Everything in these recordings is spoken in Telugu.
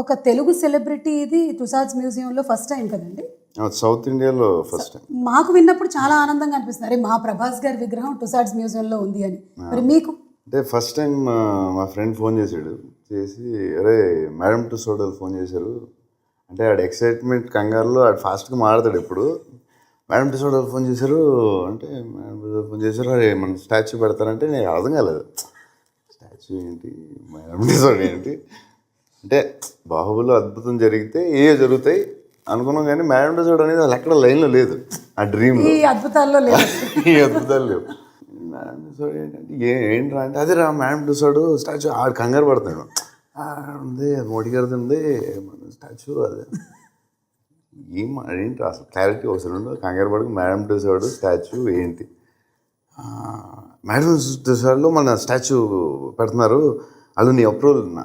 ఒక తెలుగు సెలబ్రిటీ ఇది తుసాద్స్ మ్యూజియంలో ఫస్ట్ టైం కదండి? సౌత్ ఇండియాలో ఫస్ట్ టైం. మాకు విన్నప్పుడు చాలా ఆనందంగా అనిపిస్తుంది. అరే మా ప్రభాస్ గారి విగ్రహం టుసాడ్స్ మ్యూజియంలో ఉంది అని. మరి మీకు? అంటే ఫస్ట్ టైం మా ఫ్రెండ్ ఫోన్ చేశాడు. చేసి అరే మేడం టు సోడల్ ఫోన్ చేశారు. అంటే ఆడ ఎక్సైట్మెంట్ కంగారులో ఆడు ఫాస్ట్గా మాడతాడు ఇప్పుడు మేడం టు సోడల్ ఫోన్ చేశారు అంటే మేడం టు ఫోన్ చేశారు. అరే మన స్టాచ్యూ పెడతారంటే నేను అర్థం కాలేదు. స్టాచ్యూ ఏంటి? మేడం టు సోడల్ ఏంటి? అంటే బాహుబలిలో అద్భుతం జరిగితే ఏ జరుగుతాయి అనుకున్నాం కానీ మేడం సోడల్ అనేది అసలు ఎక్కడ లైన్లో లేదు. ఆ డ్రీమ్లో ఈ అద్భుతాల్లో లేదు. ఈ అద్భుతాలు లేవు. మేడం టుసాడు ఏంటంటే ఏ ఏంట్రా అంటే అదే రా మేడం టుసాడు స్టాచ్యూ ఆడు కంగారు పడతాడు. "ఆ, ఉంది అది మోడీ గారిది ఉంది మన స్టాచ్యూ అదే. ఏం ఏంటి అసలు క్లారిటీ అవసరం ఉండదు. కంగారు పడకు మేడం టుసాడు స్టాచ్యూ ఏంటి? "ఆ, మేడం టుసాడ్లో మన స్టాచ్యూ పెడుతున్నారు. వాళ్ళు నీ అప్రూవల్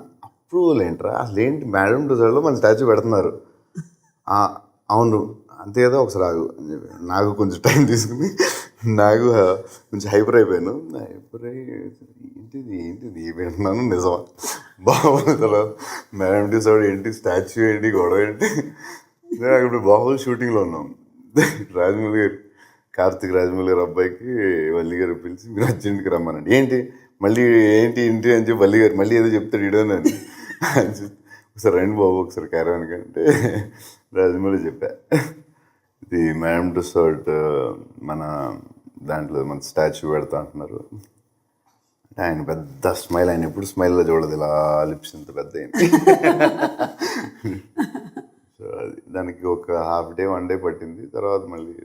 అప్రూవల్ ఏంట్రా? అసలు ఏంటి? మేడం టుసాడ్లో మన స్టాచ్యూ పెడుతున్నారు. అవును. అంతే కదా ఒకసారి ఆగు. అని చెప్పి నాకు కొంచెం టైం తీసుకుని నాకు కొంచెం హైపర్ అయిపోయాను. హైపర్ అయ్యి ఏంటిది? ఏంటిది? ఏమంటున్నాను నిజమా? బాహుబలి తర్వాత మేడం డిసౌడ్ ఏంటి? స్టాచ్యూ ఏంటి? గొడవ ఏంటి? నేను అక్కడ బాహుబలి షూటింగ్లో ఉన్నాం. రాజమౌళి గారు కార్తిక్ రాజమౌళి గారు అబ్బాయికి వల్లి గారు పిలిచి మీరు అర్జెంట్కి రమ్మనండి. ఏంటి? మళ్ళీ ఏంటి? ఇంటి అని చెప్పి వల్లి గారు మళ్ళీ ఏదో చెప్తాడు ఇడోనని ఒకసారి రండి బాబు ఒకసారి క్యారవాన్కి అంటే రాజమౌళి చెప్పా. ఇది మేడం టు సర్ట్ మన దాంట్లో మన స్టాచ్యూ పెడతా అంటున్నారు. అంటే ఆయన పెద్ద స్మైల్ ఆయన ఎప్పుడు స్మైల్లో చూడదు ఇలా లిప్స్ ఇంత పెద్ద సో అది దానికి ఒక హాఫ్ డే వన్ డే పట్టింది. తర్వాత మళ్ళీ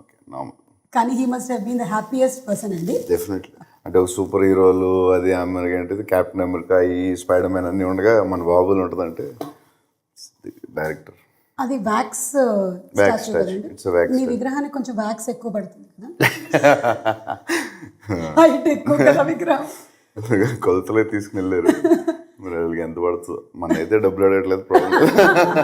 ఓకే నార్మల్ కానీ he must have been the happiest person అండి. డెఫినెట్లీ అంటే సూపర్ హీరోలు అది అమెరికా అంటే క్యాప్టెన్ అమెరికా ఈ స్పైడర్ మ్యాన్ అన్నీ ఉండగా మన బాబులు ఉంటుందంటే డైరెక్టర్. అది వ్యాక్స్ wax మీ విగ్రహానికి కొంచెం వ్యాక్స్ ఎక్కువ పడుతుంది కదా? హైట్ ఎక్కువ కదా విగ్రహం? కొలతలే తీసుకుని వెళ్ళారు. మరి వాళ్ళకి ఎంత పడుతుందో? మన అయితే డబ్బులు అడగట్లేదు ప్రాబ్లం